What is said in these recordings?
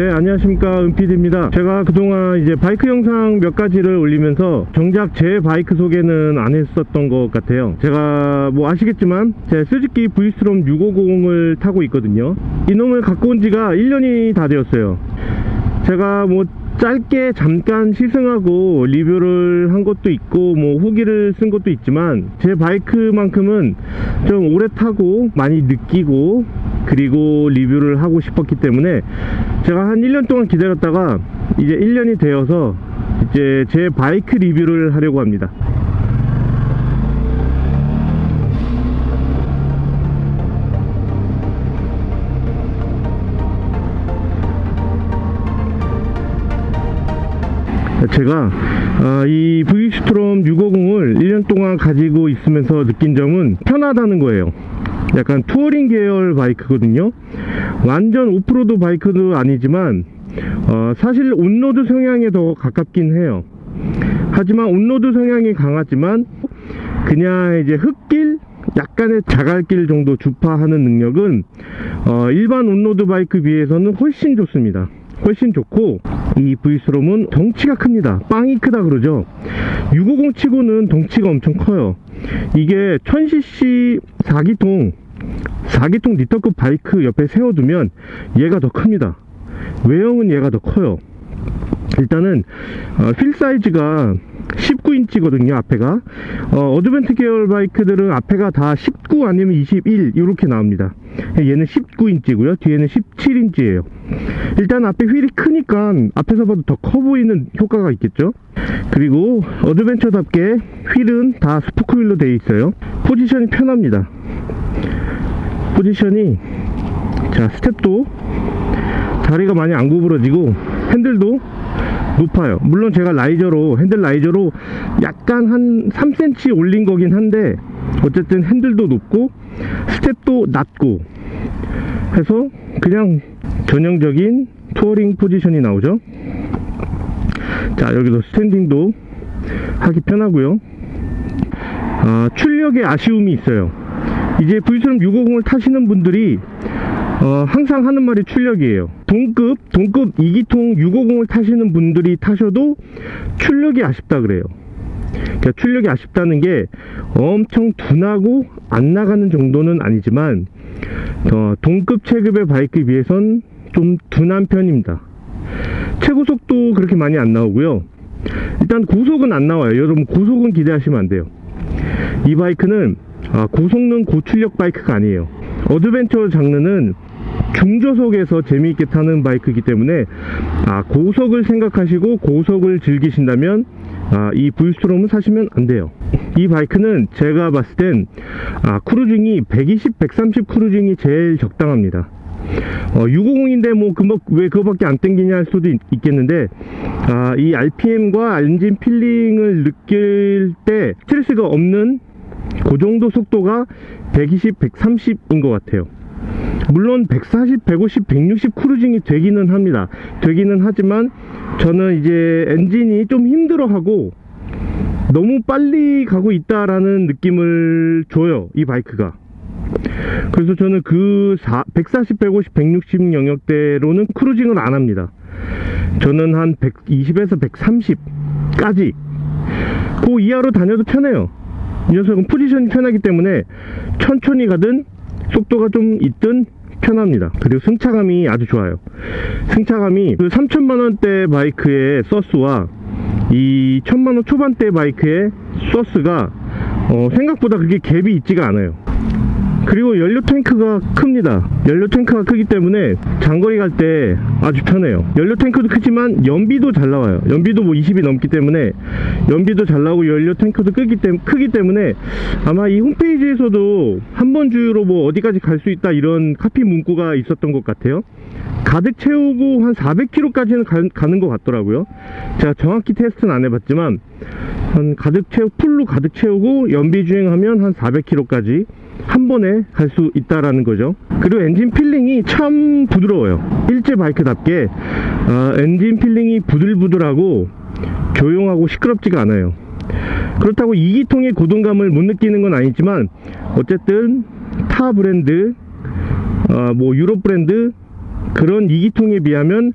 네 안녕하십니까. 은피디입니다. 제가 그동안 이제 바이크 영상 몇 가지를 올리면서 정작 제 바이크 소개는 안 했었던 것 같아요. 제가 뭐 아시겠지만 제 스즈키 브이스트롬 650을 타고 있거든요. 이놈을 갖고 온 지가 1년이 다 되었어요. 제가 뭐 짧게 잠깐 시승하고 리뷰를 한 것도 있고 뭐 후기를 쓴 것도 있지만 제 바이크만큼은 좀 오래 타고 많이 느끼고 그리고 리뷰를 하고 싶었기 때문에 제가 한 1년 동안 기다렸다가 이제 1년이 되어서 이제 제 바이크 리뷰를 하려고 합니다. 제가 아, 이 V스트롬 650을 1년 동안 가지고 있으면서 느낀 점은 편하다는 거예요 약간 투어링 계열 바이크거든요. 완전 오프로드 바이크도 아니지만 어, 사실 온로드 성향에 더 가깝긴 해요. 하지만 온로드 성향이 강하지만 그냥 이제 흙길 약간의 자갈길 정도 주파하는 능력은 어, 일반 온로드 바이크 비해서는 훨씬 좋습니다. 훨씬 좋고 이 V스롬은 덩치가 큽니다. 빵이 크다 그러죠. 650 치고는 덩치가 엄청 커요. 이게 1000cc 4기통 4기통 리터급 바이크 옆에 세워두면 얘가 더 큽니다. 외형은 얘가 더 커요. 일단은 어, 휠 사이즈가 19인치거든요 앞에가. 어, 드벤트 계열 바이크들은 앞에가 다 19 아니면 21 이렇게 나옵니다. 얘는 19인치고요. 뒤에는 17인치예요. 일단 앞에 휠이 크니까 앞에서 봐도 더 커 보이는 효과가 있겠죠? 그리고 어드벤처답게 휠은 다 스포크 휠로 되어 있어요. 포지션이 편합니다 포지션이 자 스텝도 다리가 많이 안 구부러지고 핸들도 높아요. 물론 제가 라이저로 핸들 라이저로 약간 한 3cm 올린 거긴 한데 어쨌든 핸들도 높고 스텝도 낮고 해서 그냥 전형적인 투어링 포지션이 나오죠. 자 여기도 스탠딩도 하기 편하고요. 아, 출력에 아쉬움이 있어요 이제 V스럼 650을 타시는 분들이 어, 항상 하는 말이 출력이에요. 동급, 동급 2기통 650을 타시는 분들이 타셔도 출력이 아쉽다 그래요. 그러니까 출력이 아쉽다는 게 엄청 둔하고 안 나가는 정도는 아니지만 어, 동급 체급의 바이크에 비해선 좀 둔한 편입니다. 최고 속도 그렇게 많이 안 나오고요. 일단 고속은 안 나와요. 여러분 고속은 기대하시면 안 돼요. 이 바이크는 아, 고속능 고출력 바이크가 아니에요. 어드벤처 장르는 중저속에서 재미있게 타는 바이크이기 때문에 아, 고속을 생각하시고 고속을 즐기신다면 아, 이 V스트롬은 사시면 안 돼요. 이 바이크는 제가 봤을 땐 아, 크루징이 120, 130 크루징이 제일 적당합니다. 어, 650인데 뭐 그, 왜 그거밖에 안 땡기냐 할 수도 있, 겠는데 아, 이 RPM과 엔진 필링을 느낄 때 스트레스가 없는 그 정도 속도가 120, 130인 것 같아요. 물론 140, 150, 160 크루징이 되기는 합니다. 되기는 하지만 저는 이제 엔진이 좀 힘들어하고 너무 빨리 가고 있다라는 느낌을 줘요. 이 바이크가. 그래서 저는 그 4, 140, 150, 160 영역대로는 크루징을 안 합니다. 저는 한 120에서 130까지 그 이하로 다녀도 편해요. 이 녀석은 포지션이 편하기 때문에 천천히 가든 속도가 좀 있든 편합니다. 그리고 승차감이 아주 좋아요. 승차감이 그 3천만원대 바이크의 서스와 이 천만원 초반대 바이크의 서스가 어, 생각보다 그게 갭이 있지가 않아요. 그리고 연료 탱크가 큽니다. 연료 탱크가 크기 때문에 장거리 갈 때 아주 편해요. 연료 탱크도 크지만 연비도 잘 나와요. 연비도 뭐 20이 넘기 때문에 연비도 잘 나오고 연료 탱크도 크기, 때, 크기 때문에 아마 이 홈페이지에서도 한 번 주유로 뭐 어디까지 갈 수 있다 이런 카피 문구가 있었던 것 같아요. 가득 채우고 한 400km까지는 가, 는것 같더라고요. 제가 정확히 테스트는 안 해봤지만 한 가득 채우 풀로 가득 채우고 연비 주행하면 한 400km까지 한 번에 갈 수 있다라는 거죠. 그리고 엔진 필링이 참 부드러워요. 일제 바이크답게 어, 엔진 필링이 부들부들하고 조용하고 시끄럽지가 않아요. 그렇다고 2기통의 고동감을 못 느끼는 건 아니지만 어쨌든 타 브랜드 어, 뭐 유럽 브랜드 그런 2기통에 비하면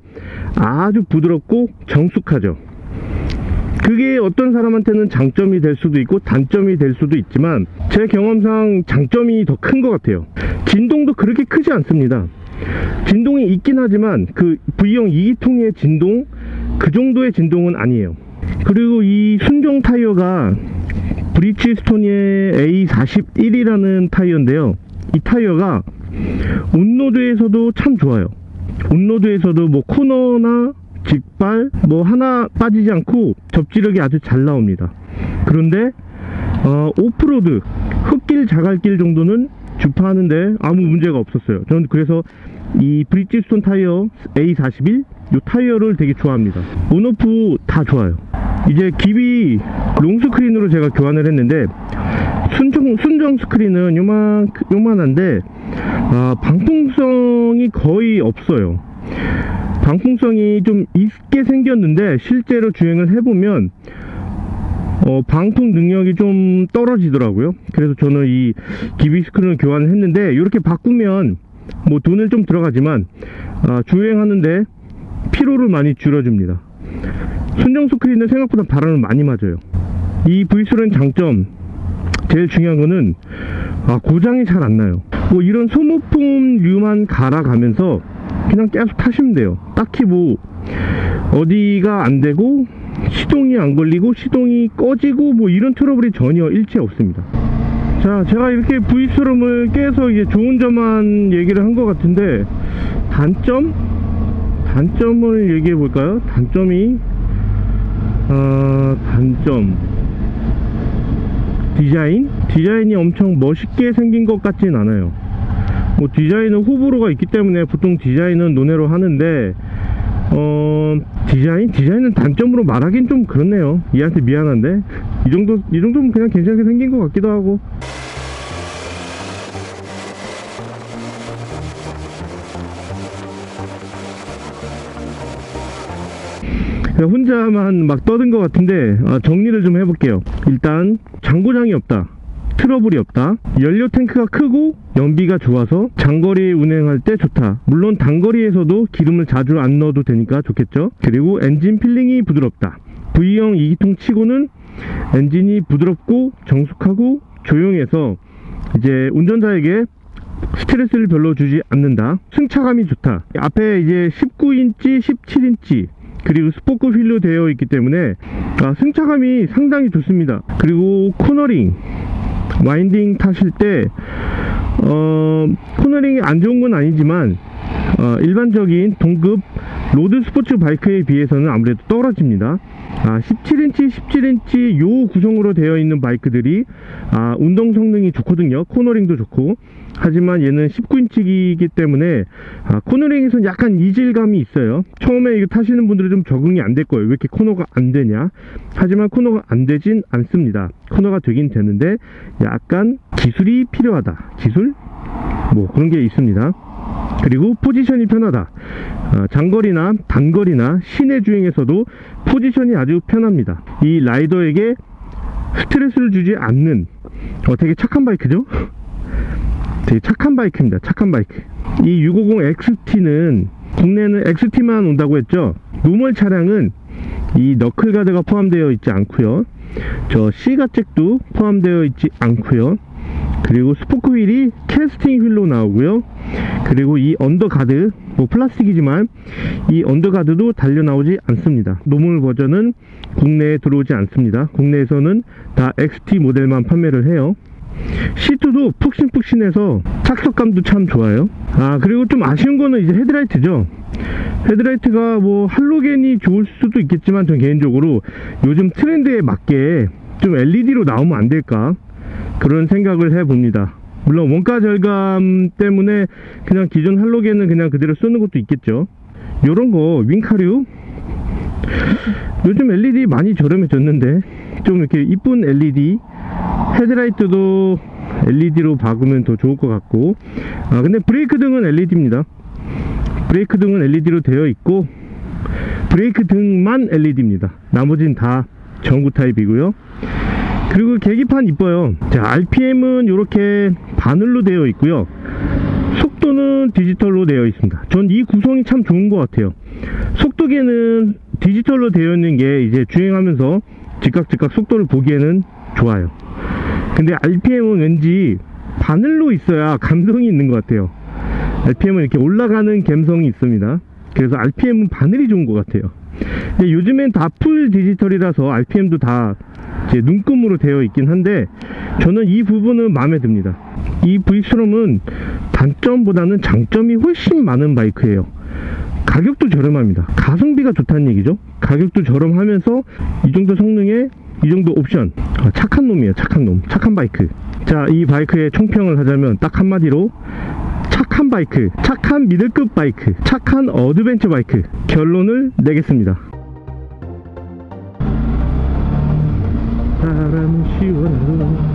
아주 부드럽고 정숙하죠. 그게 어떤 사람한테는 장점이 될 수도 있고 단점이 될 수도 있지만 제 경험상 장점이 더 큰 것 같아요. 진동도 그렇게 크지 않습니다. 진동이 있긴 하지만 그 V형 2기통의 진동 그 정도의 진동은 아니에요. 그리고 이 순정 타이어가 브리치스토니의 A41이라는 타이어인데요. 이 타이어가 온로드에서도 참 좋아요. 온로드에서도 뭐 코너나 직발 뭐 하나 빠지지 않고 접지력이 아주 잘 나옵니다. 그런데 어, 오프로드 흙길 자갈길 정도는 주파하는데 아무 문제가 없었어요. 저는 그래서 이 브리지스톤 타이어 A41 이 타이어를 되게 좋아합니다. 온오프 다 좋아요. 이제 기비 롱스크린으로 제가 교환을 했는데 순정, 순정 스크린은 요만, 요만한데 아, 방풍성이 거의 없어요. 방풍성이 좀 있게 생겼는데 실제로 주행을 해보면 어, 방풍 능력이 좀 떨어지더라고요. 그래서 저는 이 기비 스크린을 교환을 했는데 이렇게 바꾸면 뭐 돈을 좀 들어가지만 아, 주행하는데 피로를 많이 줄여줍니다. 순정 스크린은 생각보다 바람을 많이 맞아요. 이 V3는 장점 제일 중요한 거는 아, 고장이 잘 안 나요. 뭐 이런 소모품류만 갈아가면서 그냥 계속 타시면 돼요. 딱히 뭐 어디가 안 되고 시동이 안 걸리고 시동이 꺼지고 뭐 이런 트러블이 전혀 일체 없습니다. 자, 제가 이렇게 V스럼을 깨서 이제 좋은 점만 얘기를 한 것 같은데 단점? 단점을 얘기해 볼까요? 단점이 아, 단점 디자인? 디자인이 엄청 멋있게 생긴 것 같진 않아요. 뭐 디자인은 호불호가 있기 때문에 보통 디자인은 논외로 하는데 어 디자인 디자인은 단점으로 말하긴 좀 그렇네요. 얘한테 미안한데 이 정도 이 정도면 그냥 괜찮게 생긴 것 같기도 하고. 혼자만 막 떠든 것 같은데 아, 정리를 좀 해볼게요. 일단 장고장이 없다. 트러블이 없다. 연료 탱크가 크고 연비가 좋아서 장거리 운행할 때 좋다. 물론 단거리에서도 기름을 자주 안 넣어도 되니까 좋겠죠. 그리고 엔진 필링이 부드럽다. V형 2기통 치고는 엔진이 부드럽고 정숙하고 조용해서 이제 운전자에게 스트레스를 별로 주지 않는다. 승차감이 좋다. 앞에 이제 19인치, 17인치 그리고 스포크 휠로 되어 있기 때문에 아, 승차감이 상당히 좋습니다. 그리고 코너링 와인딩 타실 때 어, 코너링이 안 좋은 건 아니지만 어, 일반적인 동급 로드 스포츠 바이크에 비해서는 아무래도 떨어집니다. 아, 17인치, 17인치 요 구성으로 되어 있는 바이크들이 아, 운동 성능이 좋거든요. 코너링도 좋고. 하지만 얘는 19인치이기 때문에 아, 코너링에서는 약간 이질감이 있어요. 처음에 이거 타시는 분들은 좀 적응이 안 될 거예요. 왜 이렇게 코너가 안 되냐? 하지만 코너가 안 되진 않습니다. 코너가 되긴 되는데 약간 기술이 필요하다. 기술? 뭐 그런 게 있습니다. 그리고 포지션이 편하다. 어, 장거리나 단거리나 시내 주행에서도 포지션이 아주 편합니다. 이 라이더에게 스트레스를 주지 않는 어, 되게 착한 바이크죠? 되게 착한 바이크입니다. 착한 바이크. 이 650 XT는 국내는 XT만 온다고 했죠. 노멀 차량은 이 너클 가드가 포함되어 있지 않고요. 저 C가 잭도 포함되어 있지 않고요. 그리고 스포크 휠이 캐스팅 휠로 나오고요. 그리고 이 언더가드, 뭐 플라스틱이지만 이 언더가드도 달려 나오지 않습니다. 노멀 버전은 국내에 들어오지 않습니다. 국내에서는 다 XT 모델만 판매를 해요. 시트도 푹신푹신해서 착석감도 참 좋아요. 아, 그리고 좀 아쉬운 거는 이제 헤드라이트죠. 헤드라이트가 뭐 할로겐이 좋을 수도 있겠지만 전 개인적으로 요즘 트렌드에 맞게 좀 LED로 나오면 안 될까 그런 생각을 해봅니다. 물론 원가 절감 때문에 그냥 기존 할로겐은 그냥 그대로 쓰는 것도 있겠죠. 요런 거 윙카류? 요즘 LED 많이 저렴해졌는데 좀 이렇게 이쁜 LED 헤드라이트도 LED로 박으면 더 좋을 것 같고. 아 근데 브레이크 등은 LED입니다. 브레이크 등은 LED로 되어 있고 브레이크 등만 LED입니다. 나머지는 다 전구 타입이고요 그리고 계기판 이뻐요. 자 RPM은 이렇게 바늘로 되어 있고요. 속도는 디지털로 되어 있습니다. 전 이 구성이 참 좋은 것 같아요. 속도계는 디지털로 되어 있는 게 이제 주행하면서 즉각 즉각 속도를 보기에는 좋아요. 근데 RPM은 왠지 바늘로 있어야 감성이 있는 것 같아요. RPM은 이렇게 올라가는 감성이 있습니다. 그래서 RPM은 바늘이 좋은 것 같아요. 근데 요즘엔 다 풀 디지털이라서 RPM도 다 눈금으로 되어 있긴 한데 저는 이 부분은 마음에 듭니다. 이 브이스롬은 단점보다는 장점이 훨씬 많은 바이크예요. 가격도 저렴합니다. 가성비가 좋다는 얘기죠. 가격도 저렴하면서 이 정도 성능에 이 정도 옵션. 아, 착한 놈이에요 착한 놈. 착한 바이크. 자 이 바이크의 총평을 하자면 딱 한마디로 착한 바이크 착한 미들급 바이크 착한 어드벤처 바이크 결론을 내겠습니다 time she would have.